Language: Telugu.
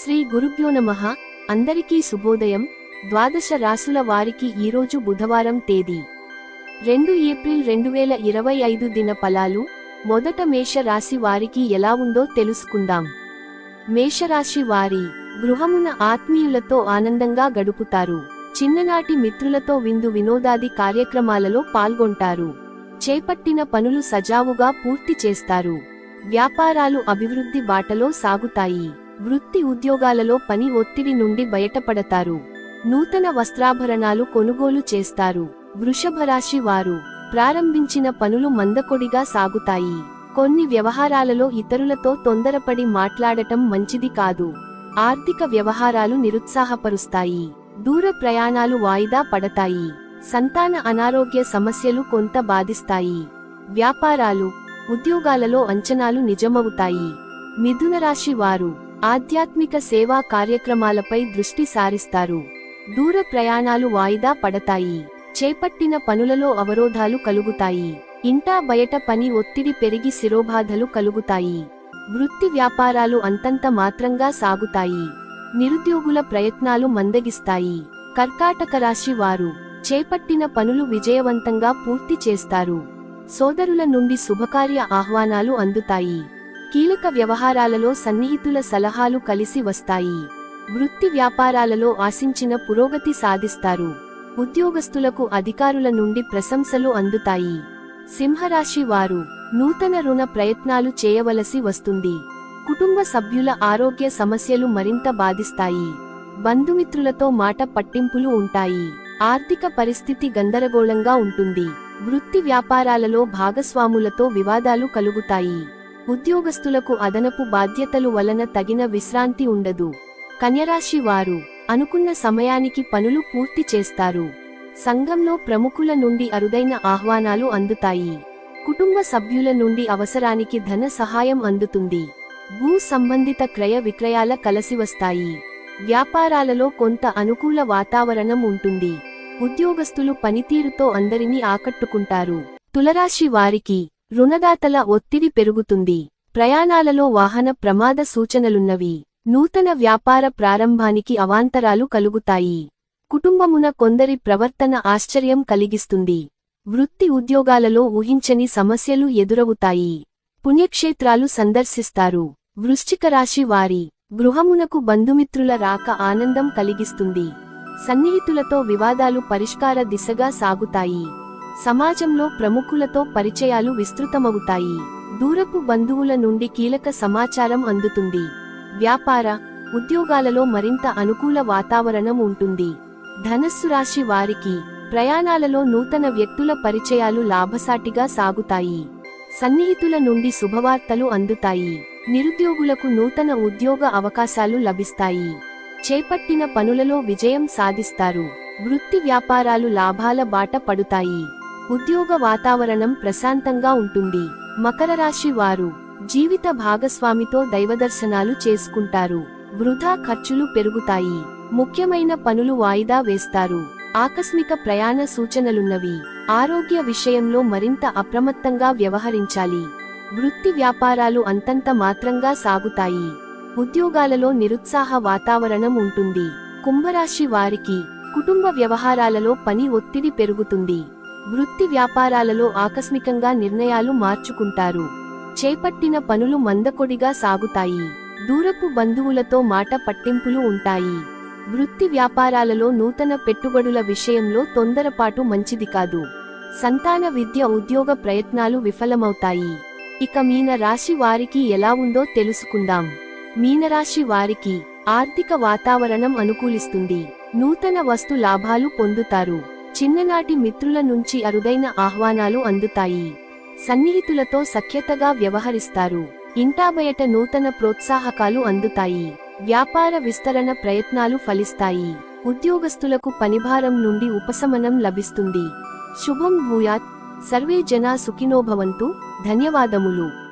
శ్రీ గురుభ్యో నమః. అందరికీ శుభోదయం. ద్వాదశ రాసుల వారికి ఈరోజు బుధవారం తేదీ. రెండు ఏప్రిల్ రెండు వేల ఇరవై ఐదు దిన ఫలాలు మొదట మేష రాశి వారికి ఎలా ఉందో తెలుసుకుందాం. మేషరాశి వారి గృహమున ఆత్మీయులతో ఆనందంగా గడుపుతారు. చిన్ననాటి మిత్రులతో విందు వినోదాది కార్యక్రమాలలో పాల్గొంటారు. చేపట్టిన పనులు సజావుగా పూర్తి చేస్తారు. వ్యాపారాలు అభివృద్ధి బాటలో సాగుతాయి. వృత్తి ఉద్యోగాలలో పని ఒత్తిడి నుండి బయటపడతారు. నూతన వస్త్రాభరణాలు కొనుగోలు చేస్తారు. వృషభరాశి వారు ప్రారంభించిన పనులు మందకొడిగా సాగుతాయి. కొన్ని వ్యవహారాలలో ఇతరులతో తొందరపడి మాట్లాడటం మంచిది కాదు. ఆర్థిక వ్యవహారాలు నిరుత్సాహపరుస్తాయి. దూర ప్రయాణాలు వాయిదా పడతాయి. సంతాన అనారోగ్య సమస్యలు కొంత బాధిస్తాయి. వ్యాపారాలు ఉద్యోగాలలో అంచనాలు నిజమవుతాయి. మిథునరాశి వారు ఆధ్యాత్మిక సేవా కార్యక్రమాలపై దృష్టి సారిస్తారు. దూర ప్రయాణాలు వాయిదా పడతాయి. చేపట్టిన పనులలో అవరోధాలు కలుగుతాయి. ఇంటా బయట పని ఒత్తిడి పెరిగి శిరోబాధలు కలుగుతాయి. వృత్తి వ్యాపారాలు అంతంత మాత్రంగా సాగుతాయి. నిరుద్యోగుల ప్రయత్నాలు మందగిస్తాయి. కర్కాటక రాశి వారు చేపట్టిన పనులు విజయవంతంగా పూర్తి చేస్తారు. సోదరుల నుండి శుభకార్య ఆహ్వానాలు అందుతాయి. కీలక వ్యవహారాలలో సన్నిహితుల సలహాలు కలిసి వస్తాయి. వృత్తి వ్యాపారాలలో ఆశించిన పురోగతి సాధిస్తారు. ఉద్యోగస్తులకు అధికారుల నుండి ప్రశంసలు అందుతాయి. సింహరాశి వారు నూతన రుణ ప్రయత్నాలు చేయవలసి వస్తుంది. కుటుంబ సభ్యుల ఆరోగ్య సమస్యలు మరింత బాధిస్తాయి. బంధుమిత్రులతో మాట పట్టింపులు ఉంటాయి. ఆర్థిక పరిస్థితి గందరగోళంగా ఉంటుంది. వృత్తి వ్యాపారాలలో భాగస్వాములతో వివాదాలు కలుగుతాయి. ఉద్యోగస్తులకు అదనపు బాధ్యతలు వలన తగిన విశ్రాంతి ఉండదు. కన్యరాశి వారు అనుకున్న సమయానికి పనులు పూర్తి చేస్తారు. సంఘంలో ప్రముఖుల నుండి అరుదైన ఆహ్వానాలు అందుతాయి. కుటుంబ సభ్యుల నుండి అవసరానికి ధన సహాయం అందుతుంది. భూ సంబంధిత క్రయ విక్రయాల కలసి వస్తాయి. వ్యాపారాలలో కొంత అనుకూల వాతావరణం ఉంటుంది. ఉద్యోగస్తులు పనితీరుతో అందరినీ ఆకట్టుకుంటారు. తులరాశి వారికి రుణదాతల ఒత్తిడి పెరుగుతుంది. ప్రయాణాలలో వాహన ప్రమాద సూచనలున్నవి. నూతన వ్యాపార ప్రారంభానికి అవాంతరాలు కలుగుతాయి. కుటుంబమున కొందరి ప్రవర్తన ఆశ్చర్యం కలిగిస్తుంది. వృత్తి ఉద్యోగాలలో ఊహించని సమస్యలు ఎదురవుతాయి. పుణ్యక్షేత్రాలు సందర్శిస్తారు. వృశ్చిక రాశి వారి గృహమునకు బంధుమిత్రుల రాక ఆనందం కలిగిస్తుంది. సన్నిహితులతో వివాదాలు పరిష్కార దిశగా సాగుతాయి. సమాజంలో ప్రముఖులతో పరిచయాలు విస్తృతమవుతాయి. దూరపు బంధువుల నుండి కీలక సమాచారం అందుతుంది. వ్యాపార ఉద్యోగాలలో మరింత అనుకూల వాతావరణం ఉంటుంది. ధనస్సు రాశి వారికి ప్రయాణాలలో నూతన వ్యక్తుల పరిచయాలు లాభసాటిగా సాగుతాయి. సన్నిహితుల నుండి శుభవార్తలు అందుతాయి. నిరుద్యోగులకు నూతన ఉద్యోగ అవకాశాలు లభిస్తాయి. చేపట్టిన పనులలో విజయం సాధిస్తారు. వృత్తి వ్యాపారాలు లాభాల బాట పడుతాయి. ఉద్యోగ వాతావరణం ప్రశాంతంగా ఉంటుంది. మకర రాశి వారు జీవిత భాగస్వామితో దైవదర్శనాలు చేసుకుంటారు. వృధా ఖర్చులు పెరుగుతాయి. ముఖ్యమైన పనులు వాయిదా వేస్తారు. ఆకస్మిక ప్రయాణ సూచనలున్నవి. ఆరోగ్య విషయంలో మరింత అప్రమత్తంగా వ్యవహరించాలి. వృత్తి వ్యాపారాలు అంతంత మాత్రంగా సాగుతాయి. ఉద్యోగాలలో నిరుత్సాహ వాతావరణం ఉంటుంది. కుంభరాశి వారికి కుటుంబ వ్యవహారాలలో పని ఒత్తిడి పెరుగుతుంది. వృత్తి వ్యాపారాలలో ఆకస్మికంగా నిర్ణయాలు మార్చుకుంటారు. చేపట్టిన పనులు మందకొడిగా సాగుతాయి. దూరపు బంధువులతో మాట పట్టింపులు ఉంటాయి. వృత్తి వ్యాపారాలలో నూతన పెట్టుబడుల విషయంలో తొందరపాటు మంచిది కాదు. సంతాన విద్య ఉద్యోగ ప్రయత్నాలు విఫలమవుతాయి. ఇక మీన రాశి వారికి ఎలా ఉందో తెలుసుకుందాం. మీనరాశి వారికి ఆర్థిక వాతావరణం అనుకూలిస్తుంది. నూతన వస్తు లాభాలు పొందుతారు. చిన్ననాటి మిత్రుల నుంచి అరుదైన ఆహ్వానాలు అందుతాయి. సన్నిహితులతో సఖ్యతగా వ్యవహరిస్తారు. ఇంటాబయట నూతన ప్రోత్సాహకాలు అందుతాయి. వ్యాపార విస్తరణ ప్రయత్నాలు ఫలిస్తాయి. ఉద్యోగస్తులకు పనిభారం నుండి ఉపశమనం లభిస్తుంది. శుభం భూయాత్. సర్వే జనా సుఖినోభవంతు ధన్యవాదములు.